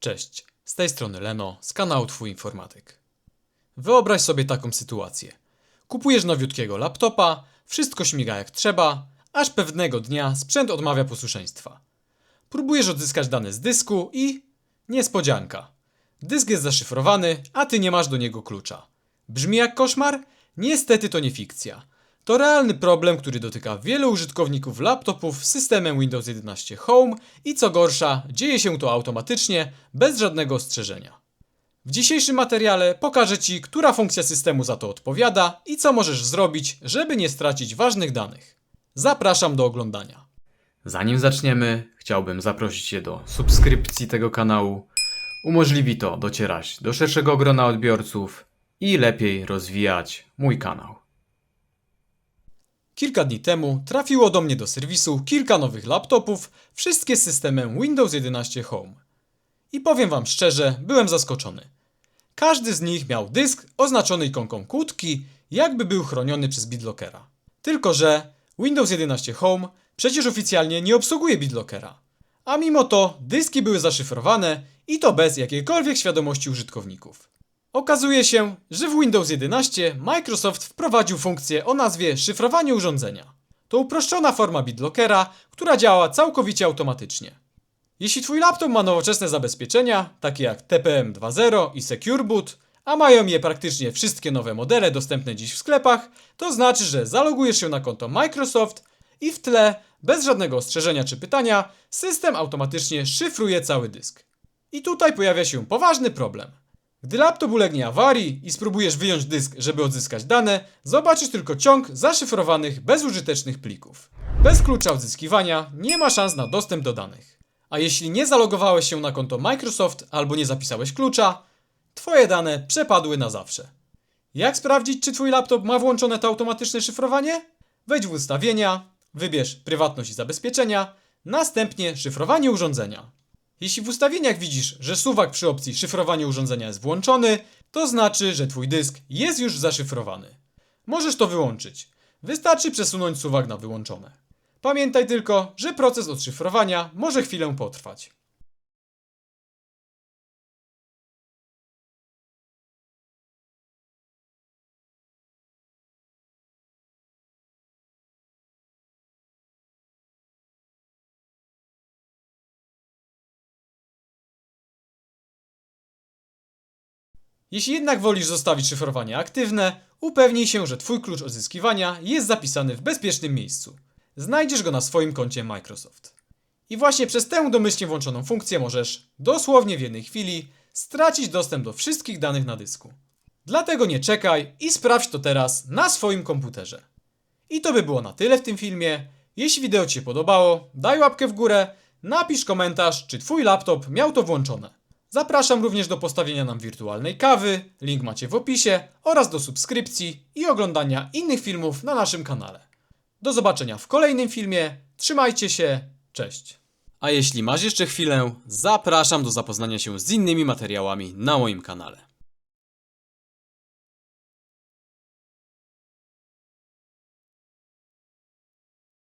Cześć, z tej strony Leno, z kanału Twój Informatyk. Wyobraź sobie taką sytuację. Kupujesz nowiutkiego laptopa, wszystko śmiga jak trzeba, aż pewnego dnia sprzęt odmawia posłuszeństwa. Próbujesz odzyskać dane z dysku i... Niespodzianka. Dysk jest zaszyfrowany, a ty nie masz do niego klucza. Brzmi jak koszmar? Niestety to nie fikcja. To realny problem, który dotyka wielu użytkowników laptopów z systemem Windows 11 Home i co gorsza, dzieje się to automatycznie, bez żadnego ostrzeżenia. W dzisiejszym materiale pokażę Ci, która funkcja systemu za to odpowiada i co możesz zrobić, żeby nie stracić ważnych danych. Zapraszam do oglądania. Zanim zaczniemy, chciałbym zaprosić Cię do subskrypcji tego kanału. Umożliwi to docierać do szerszego grona odbiorców i lepiej rozwijać mój kanał. Kilka dni temu trafiło do mnie do serwisu kilka nowych laptopów, wszystkie z systemem Windows 11 Home. I powiem Wam szczerze, byłem zaskoczony. Każdy z nich miał dysk oznaczony ikonką kłódki, jakby był chroniony przez BitLockera. Tylko, że Windows 11 Home przecież oficjalnie nie obsługuje BitLockera. A mimo to dyski były zaszyfrowane i to bez jakiejkolwiek świadomości użytkowników. Okazuje się, że w Windows 11 Microsoft wprowadził funkcję o nazwie szyfrowanie urządzenia. To uproszczona forma BitLockera, która działa całkowicie automatycznie. Jeśli Twój laptop ma nowoczesne zabezpieczenia, takie jak TPM 2.0 i Secure Boot, a mają je praktycznie wszystkie nowe modele dostępne dziś w sklepach, to znaczy, że zalogujesz się na konto Microsoft i w tle, bez żadnego ostrzeżenia czy pytania, system automatycznie szyfruje cały dysk. I tutaj pojawia się poważny problem. Gdy laptop ulegnie awarii i spróbujesz wyjąć dysk, żeby odzyskać dane, zobaczysz tylko ciąg zaszyfrowanych, bezużytecznych plików. Bez klucza odzyskiwania nie ma szans na dostęp do danych. A jeśli nie zalogowałeś się na konto Microsoft albo nie zapisałeś klucza, Twoje dane przepadły na zawsze. Jak sprawdzić, czy Twój laptop ma włączone to automatyczne szyfrowanie? Wejdź w ustawienia, wybierz prywatność i zabezpieczenia, następnie szyfrowanie urządzenia. Jeśli w ustawieniach widzisz, że suwak przy opcji szyfrowanie urządzenia jest włączony, to znaczy, że Twój dysk jest już zaszyfrowany. Możesz to wyłączyć. Wystarczy przesunąć suwak na wyłączone. Pamiętaj tylko, że proces odszyfrowania może chwilę potrwać. Jeśli jednak wolisz zostawić szyfrowanie aktywne, upewnij się, że Twój klucz odzyskiwania jest zapisany w bezpiecznym miejscu. Znajdziesz go na swoim koncie Microsoft. I właśnie przez tę domyślnie włączoną funkcję możesz, dosłownie w jednej chwili, stracić dostęp do wszystkich danych na dysku. Dlatego nie czekaj i sprawdź to teraz na swoim komputerze. I to by było na tyle w tym filmie. Jeśli wideo Ci się podobało, daj łapkę w górę, napisz komentarz, czy Twój laptop miał to włączone. Zapraszam również do postawienia nam wirtualnej kawy, link macie w opisie, oraz do subskrypcji i oglądania innych filmów na naszym kanale. Do zobaczenia w kolejnym filmie, trzymajcie się, cześć. A jeśli masz jeszcze chwilę, zapraszam do zapoznania się z innymi materiałami na moim kanale.